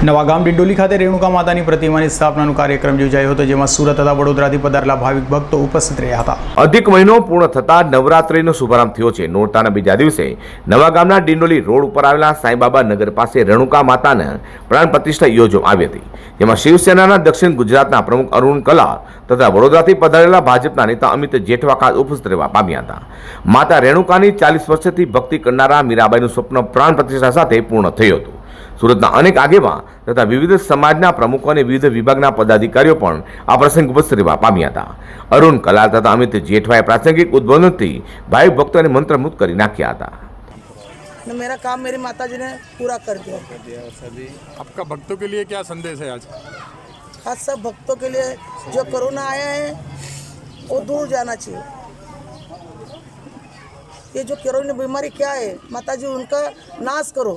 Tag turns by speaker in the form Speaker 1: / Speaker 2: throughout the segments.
Speaker 1: નવાગામ ડિંડોલી ખાતે રેણુકા માતાની પ્રતિમાની સ્થાપનાનો કાર્યક્રમ યોજાયો હતો, જેમાં સુરત તથા વડોદરાથી પધારેલા ભાવિક ભક્તો ઉપસ્થિત રહ્યા હતા.
Speaker 2: અધિક મહિનો પૂર્ણ થતાં નવરાત્રિનો શુભારંભ થયો છે. નોરતાના બીજા દિવસે નવા ગામના ડિંડોલી રોડ ઉપર આવેલા સાંઈબાબા નગર પાસે રેણુકા માતાના પ્રાણ પ્રતિષ્ઠા યોજવામાં આવી હતી. જેમાં શિવસેનાના દક્ષિણ ગુજરાતના પ્રમુખ અરુણ કલા તથા વડોદરાથી પધારેલા ભાજપના નેતા અમિત જેઠવા ખાસ ઉપસ્થિત રહેવા પામ્યા હતા. માતા રેણુકાની ચાલીસ વર્ષથી ભક્તિ કરનારા મીરાબાઈનું સ્વપ્ન પ્રાણ પ્રતિષ્ઠા સાથે પૂર્ણ થયું હતું. સુરતના અનેક આગેવાન તથા વિવિધ સમાજના પ્રમુખો અને વિવિધ વિભાગના પદાધિકારીઓ પણ આ પ્રસંગ ઉપસ્થિત રહેવા પામ્યા હતા અરુણ કલાલ તથા અમિત જેઠવાએ પ્રાસંગિક ઉદ્બોધનથી ભાઈ ભક્તોને મંત્રમુગ્ધ કરી નાખ્યા હતા
Speaker 3: ने मेरा काम मेरी माता जी ने पूरा कर दिया
Speaker 4: आपका भक्तों के लिए क्या संदेश है आज
Speaker 3: आज सब भक्तों के लिए जो कोरोना आया है वो दूर जाना चाहिए ये जो कोरोना बीमारी क्या है माता जी उनका नाश करो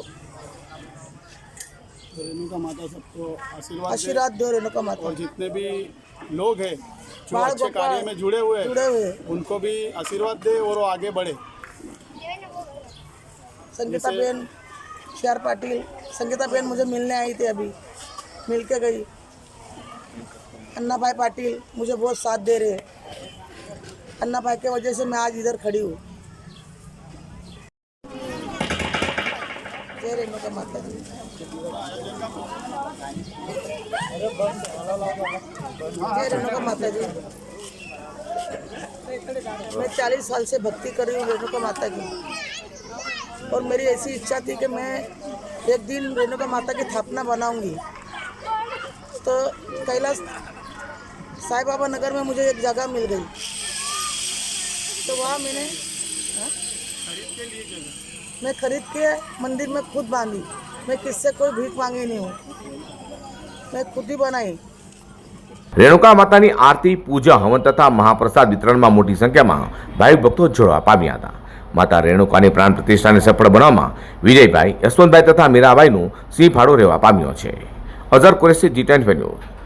Speaker 5: रेणुका माता सबको आशीर्वाद
Speaker 3: आशीर्वाद दो रेणुका माता।
Speaker 5: और जितने भी लोग हैं जो अच्छे कार्य में जुड़े हुए
Speaker 3: जुड़े हुए
Speaker 5: उनको भी आशीर्वाद दे और वो आगे बढ़े।
Speaker 3: संगीता बहन शेर पाटिल संगीता बहन मुझे मिलने आई थी अभी मिल के गई। अन्ना भाई पाटिल मुझे बहुत साथ दे रहे हैं। अन्ना भाई के वजह से मैं आज इधर खड़ी हूँ। जय रेणुका माता जी मैं चालीस साल से भक्ति कर रही हूँ रेणुका माता की। और मेरी ऐसी इच्छा थी कि मैं एक दिन रेणुका माता की स्थापना बनाऊँगी। तो कैलाश साईं बाबा नगर में मुझे एक जगह मिल गई। तो वहाँ मैंने हाँ? मैं खरीद के मंदिर में खुद बांधी मैं किससे कोई भीख मांगी नहीं हूँ मैं खुद ही बनाई
Speaker 2: રેણુકા માતાની આરતી પૂજા હવન તથા મહાપ્રસાદ વિતરણમાં મોટી સંખ્યામાં ભાવિક ભક્તો જોડવા પામ્યા હતા માતા રેણુકાની પ્રાણ પ્રતિષ્ઠાને સફળ બનાવવામાં વિજયભાઈ યશવંતભાઈ તથા મીરાબાઈનું સિંહ ફાળો રહેવા પામ્યો છે અઝર કુરેશી જી ટેન ન્યૂઝ